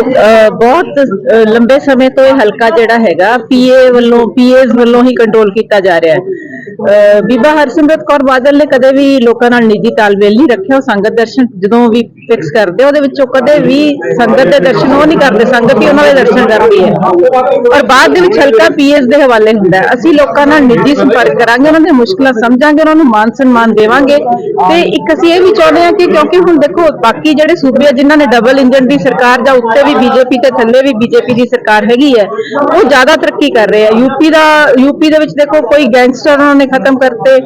ਬਹੁਤ ਲੰਬੇ ਸਮੇਂ ਤੋਂ ਇਹ ਹਲਕਾ ਜਿਹੜਾ ਹੈਗਾ ਪੀਏ ਵੱਲੋਂ ਪੀਏਸ ਵੱਲੋਂ ਹੀ ਕੰਟਰੋਲ ਕੀਤਾ ਜਾ ਰਿਹਾ ਹੈ। ਬੀਬਾ ਹਰਸਿਮਰਤ ਕੌਰ ਬਾਦਲ ਨੇ ਕਦੇ ਵੀ ਲੋਕਾਂ ਨਾਲ ਨਿੱਜੀ ਤਾਲਮੇਲ ਨਹੀਂ ਰੱਖਿਆ, ਉਹ ਸੰਗਤ ਦਰਸ਼ਨ ਜਦੋਂ ਵੀ ਫਿਕਸ ਕਰਦੇ ਉਹਦੇ ਵਿੱਚੋਂ ਕਦੇ ਵੀ ਸੰਗਤ ਦੇ ਦਰਸ਼ਨ ਉਹ ਨਹੀਂ ਕਰਦੇ, ਸੰਗਤ ਹੀ ਉਹਨਾਂ ਦੇ ਦਰਸ਼ਨ ਕਰਦੀ ਹੈ। ਔਰ ਬਾਅਦ ਦੇ ਵਿੱਚ ਹਲਕਾ ਪੀਐਸ ਦੇ ਹਵਾਲੇ ਹੁੰਦਾ ਹੈ। ਅਸੀਂ ਲੋਕਾਂ ਨਾਲ ਨਿੱਜੀ ਸੰਪਰਕ ਕਰਾਂਗੇ, ਉਹਨਾਂ ਦੀਆਂ ਮੁਸ਼ਕਲਾਂ ਸਮਝਾਂਗੇ, ਉਹਨਾਂ ਨੂੰ ਮਾਨ ਸਨਮਾਨ ਦੇਵਾਂਗੇ। ਤੇ ਇੱਕ ਅਸੀਂ ਇਹ ਵੀ ਚਾਹੁੰਦੇ ਹਾਂ ਕਿ ਕਿਉਂਕਿ ਹੁਣ ਦੇਖੋ, ਬਾਕੀ ਜਿਹੜੇ ਸੂਬੇ ਆ, ਜਿਨ੍ਹਾਂ ਨੇ ਡਬਲ ਇੰਜਨ ਦੀ ਸਰਕਾਰ ਜਾਂ ਉੱਤੇ ਵੀ ਬੀਜੇਪੀ ਤੇ ਥੱਲੇ ਵੀ ਬੀਜੇਪੀ ਦੀ ਸਰਕਾਰ ਹੈਗੀ ਹੈ, ਉਹ ਜ਼ਿਆਦਾ ਤਰੱਕੀ ਕਰ ਰਹੇ ਆ। ਯੂਪੀ ਦਾ ਯੂਪੀ ਦੇ ਵਿੱਚ ਦੇਖੋ, ਕੋਈ ਗੈਂਗਸਟਰ ਉਹਨਾਂ ਨੇ ਖਤਮ ਕਰਤੇ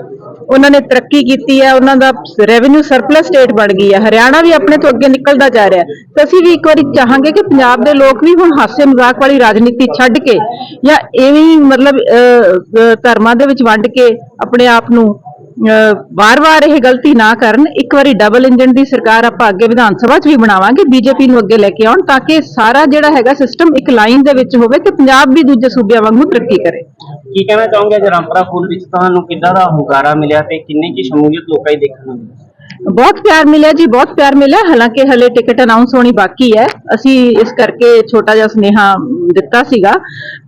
ਉਹਨਾਂ ਨੇ ਤਰੱਕੀ ਕੀਤੀ ਹੈ ਉਹਨਾਂ ਦਾ ਰੈਵਨਿਊ ਸਰਪਲਸ ਸਟੇਟ ਬਣ ਗਈ ਹੈ ਹਰਿਆਣਾ ਵੀ ਆਪਣੇ ਤੋਂ ਅੱਗੇ ਨਿਕਲਦਾ ਜਾ ਰਿਹਾ ਹੈ ਤਾਂ ਅਸੀਂ ਵੀ ਇੱਕ ਵਾਰੀ ਚਾਹਾਂਗੇ ਕਿ ਪੰਜਾਬ ਦੇ ਲੋਕ ਵੀ ਹੁਣ ਹਾਸੇ ਮਜ਼ਾਕ ਵਾਲੀ ਰਾਜਨੀਤੀ ਛੱਡ ਕੇ ਜਾਂ ਐਵੇਂ ਮਤਲਬ ਅਹ, ਧਰਮਾਂ ਦੇ ਵਿੱਚ ਵੰਡ ਕੇ ਆਪਣੇ ਆਪ ਨੂੰ ਵਾਰ-ਵਾਰ ਇਹ ਗਲਤੀ ਨਾ ਕਰਨ, ਇੱਕ ਵਾਰੀ ਡਬਲ ਇੰਜਨ ਦੀ ਸਰਕਾਰ ਆਪਾਂ ਅੱਗੇ ਵਿਧਾਨ ਸਭਾ 'ਚ ਵੀ ਬਣਾਵਾਂਗੇ, ਬੀਜੇਪੀ ਨੂੰ ਅੱਗੇ ਲੈ ਕੇ ਆਉਣ ਤਾਂ ਕਿ ਸਾਰਾ ਜਿਹੜਾ ਹੈਗਾ ਸਿਸਟਮ ਇੱਕ ਲਾਈਨ ਦੇ ਵਿੱਚ ਹੋਵੇ ਤੇ ਪੰਜਾਬ ਵੀ ਦੂਜੇ ਸੂਬਿਆਂ ਵਾਂਗੂ ਤਰੱਕੀ ਕਰੇ। ਕੀ ਕਹਿਣਾ ਚਾਹੋਗੇ ਅੱਜ ਰਾਮਪੁਰਾ ਫੂਲ ਵਿੱਚ ਤੁਹਾਨੂੰ ਕਿੱਦਾਂ ਦਾ ਹੁੰਗਾਰਾ ਮਿਲਿਆ ਤੇ ਕਿੰਨੀ ਕੀ ਸ਼ਮੂਲੀਅਤ ਲੋਕਾਂ ਦੀ ਦੇਖਣ ਨੂੰ ਮਿਲੀ? ਬਹੁਤ ਪਿਆਰ ਮਿਲਿਆ ਜੀ, ਬਹੁਤ ਪਿਆਰ ਮਿਲਿਆ। ਹਾਲਾਂਕਿ ਹਲੇ ਟਿਕਟ ਅਨਾਉਂਸ ਹੋਣੀ ਬਾਕੀ ਹੈ। ਅਸੀਂ ਇਸ ਕਰਕੇ ਛੋਟਾ ਜਿਹਾ ਸੁਨੇਹਾ ਦਿੱਤਾ ਸੀਗਾ।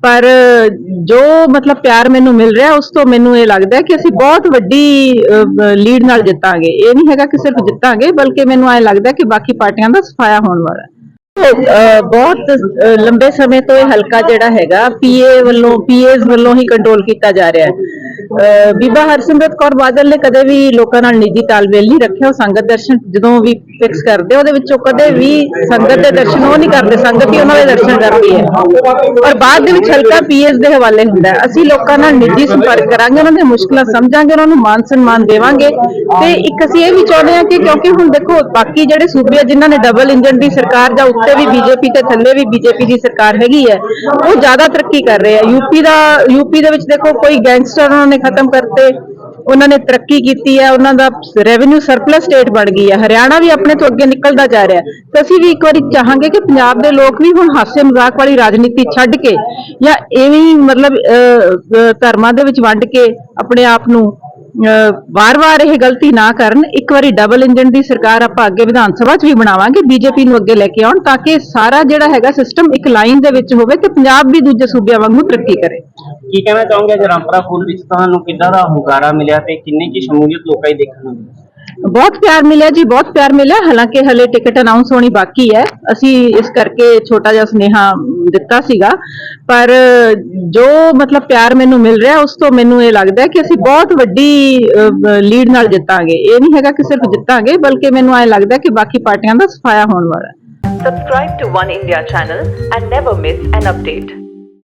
ਪਰ ਜੋ ਮਤਲਬ ਪਿਆਰ ਮੈਨੂੰ ਮਿਲ ਰਿਹਾ, ਉਸ ਤੋਂ ਮੈਨੂੰ ਇਹ ਲੱਗਦਾ ਕਿ ਅਸੀਂ ਬਹੁਤ ਵੱਡੀ ਲੀਡ ਨਾਲ ਜਿੱਤਾਂਗੇ। ਇਹ ਨਹੀਂ ਹੈਗਾ ਕਿ ਸਿਰਫ ਜਿੱਤਾਂਗੇ, ਬਲਕਿ ਮੈਨੂੰ ਐ ਲੱਗਦਾ ਕਿ ਬਾਕੀ ਪਾਰਟੀਆਂ ਦਾ ਸਫਾਇਆ ਹੋਣ ਵਾਲਾ ਹੈ। ਬਹੁਤ ਲੰਬੇ ਸਮੇਂ ਤੋਂ ਇਹ ਹਲਕਾ ਜਿਹੜਾ ਹੈਗਾ ਪੀਏ ਵੱਲੋਂ ਪੀਏਸ ਵੱਲੋਂ ਹੀ ਕੰਟਰੋਲ ਕੀਤਾ ਜਾ ਰਿਹਾ ਹੈ। ਬੀਬਾ ਹਰਸਿਮਰਤ ਕੌਰ ਬਾਦਲ ਨੇ ਕਦੇ ਵੀ ਲੋਕਾਂ ਨਾਲ ਨਿੱਜੀ ਤਾਲਮੇਲ ਨਹੀਂ ਰੱਖਿਆ। ਉਹ ਸੰਗਤ ਦਰਸ਼ਨ ਜਦੋਂ ਵੀ ਫਿਕਸ ਕਰਦੇ, ਉਹਦੇ ਵਿੱਚੋਂ ਕਦੇ ਵੀ ਸੰਗਤ ਦੇ ਦਰਸ਼ਨ ਉਹ ਨਹੀਂ ਕਰਦੇ, ਸੰਗਤ ਹੀ ਉਹਨਾਂ ਦੇ ਦਰਸ਼ਨ ਕਰਦੀ ਹੈ। ਔਰ ਬਾਅਦ ਦੇ ਵਿੱਚ ਹਲਕਾ ਪੀਐਸ ਦੇ ਹਵਾਲੇ ਹੁੰਦਾ ਅਸੀਂ ਲੋਕਾਂ ਨਾਲ ਨਿੱਜੀ ਸੰਪਰਕ ਕਰਾਂਗੇ, ਉਹਨਾਂ ਦੀਆਂ ਮੁਸ਼ਕਲਾਂ ਸਮਝਾਂਗੇ, ਉਹਨਾਂ ਨੂੰ ਮਾਨ ਸਨਮਾਨ ਦੇਵਾਂਗੇ। ਤੇ ਇੱਕ ਅਸੀਂ ਇਹ ਵੀ ਚਾਹੁੰਦੇ ਹਾਂ ਕਿ ਕਿਉਂਕਿ ਹੁਣ ਦੇਖੋ, ਬਾਕੀ ਜਿਹੜੇ ਸੂਬੇ ਆ, ਜਿਨ੍ਹਾਂ ਨੇ ਡਬਲ ਇੰਜਨ ਦੀ ਸਰਕਾਰ ਜਾਂ ਉੱਤੇ ਵੀ ਬੀਜੇਪੀ ਤੇ ਥੱਲੇ ਵੀ ਬੀਜੇਪੀ ਦੀ ਸਰਕਾਰ ਹੈਗੀ ਹੈ, ਉਹ ਜ਼ਿਆਦਾ ਤਰੱਕੀ ਕਰ ਰਹੇ ਆ। ਯੂਪੀ ਦਾ ਯੂਪੀ ਦੇ ਵਿੱਚ ਦੇਖੋ, ਕੋਈ ਗੈਂਗਸਟਰ ਉਹਨਾਂ ਨੇ ਖਤਮ ਕਰਤੇ ਉਹਨਾਂ ਨੇ ਤਰੱਕੀ ਕੀਤੀ ਹੈ ਉਹਨਾਂ ਦਾ ਰੈਵਨਿਊ ਸਰਪਲਸ ਸਟੇਟ ਬਣ ਗਈ ਹੈ। ਹਰਿਆਣਾ ਵੀ ਆਪਣੇ ਤੋਂ ਅੱਗੇ ਨਿਕਲਦਾ ਜਾ ਰਿਹਾ ਹੈ। ਤਾਂ ਅਸੀਂ ਵੀ ਇੱਕ ਵਾਰੀ ਚਾਹਾਂਗੇ ਕਿ ਪੰਜਾਬ ਦੇ ਲੋਕ ਵੀ ਹੁਣ ਹਾਸੇ ਮਜ਼ਾਕ ਵਾਲੀ ਰਾਜਨੀਤੀ ਛੱਡ ਕੇ ਜਾਂ ਐਵੇਂ ਮਤਲਬ ਅਹ, ਧਰਮਾਂ ਦੇ ਵਿੱਚ ਵੰਡ ਕੇ ਆਪਣੇ ਆਪ ਨੂੰ ਵਾਰ-ਵਾਰ ਇਹ ਗਲਤੀ ਨਾ ਕਰਨ, ਇੱਕ ਵਾਰੀ ਡਬਲ ਇੰਜਨ ਦੀ ਸਰਕਾਰ ਆਪਾਂ ਅੱਗੇ ਵਿਧਾਨ ਸਭਾ 'ਚ ਵੀ ਬਣਾਵਾਂਗੇ, ਬੀਜੇਪੀ ਨੂੰ ਅੱਗੇ ਲੈ ਕੇ ਆਉਣ ਤਾਂ ਕਿ ਸਾਰਾ ਜਿਹੜਾ ਹੈਗਾ ਸਿਸਟਮ ਇੱਕ ਲਾਈਨ ਦੇ ਵਿੱਚ ਹੋਵੇ ਤੇ ਪੰਜਾਬ ਵੀ ਦੂਜੇ ਸੂਬਿਆਂ ਵਾਂਗੂ ਤਰੱਕੀ ਕਰੇ। ਕੀ ਕਹਿਣਾ ਚਾਹੋਗੇ? ਅੱਜ ਰਾਮਪੁਰਾ ਫੂਲ ਵਿੱਚ ਤੁਹਾਨੂੰ ਕਿੱਦਾਂ ਦਾ ਹੁੰਗਾਰਾ ਮਿਲਿਆ ਤੇ ਕਿੰਨੀ ਕੀ ਸ਼ਮੂਲੀਅਤ ਲੋਕਾਂ ਦੀ ਦੇਖਣ ਨੂੰ ਮਿਲੀ? ਬਹੁਤ ਪਿਆਰ ਮਿਲਿਆ ਜੀ, ਬਹੁਤ ਪਿਆਰ ਮਿਲਿਆ। ਹਾਲਾਂਕਿ ਹਲੇ ਟਿਕਟ ਅਨਾਉਂਸ ਹੋਣੀ ਬਾਕੀ ਹੈ। ਅਸੀਂ ਇਸ ਕਰਕੇ ਛੋਟਾ ਜਿਹਾ ਸੁਨੇਹਾ ਦਿੱਤਾ ਸੀਗਾ। ਪਰ ਜੋ ਮਤਲਬ ਪਿਆਰ ਮੈਨੂੰ ਮਿਲ ਰਿਹਾ, ਉਸ ਤੋਂ ਮੈਨੂੰ ਇਹ ਲੱਗਦਾ ਕਿ ਅਸੀਂ ਬਹੁਤ ਵੱਡੀ ਲੀਡ ਨਾਲ ਜਿੱਤਾਂਗੇ। ਇਹ ਨਹੀਂ ਹੈਗਾ ਕਿ ਸਿਰਫ ਜਿੱਤਾਂਗੇ, ਬਲਕਿ ਮੈਨੂੰ ਐ ਲੱਗਦਾ ਕਿ ਬਾਕੀ ਪਾਰਟੀਆਂ ਦਾ ਸਫਾਇਆ ਹੋਣ ਵਾਲਾ ਹੈ। Subscribe to One India channel and never miss an update.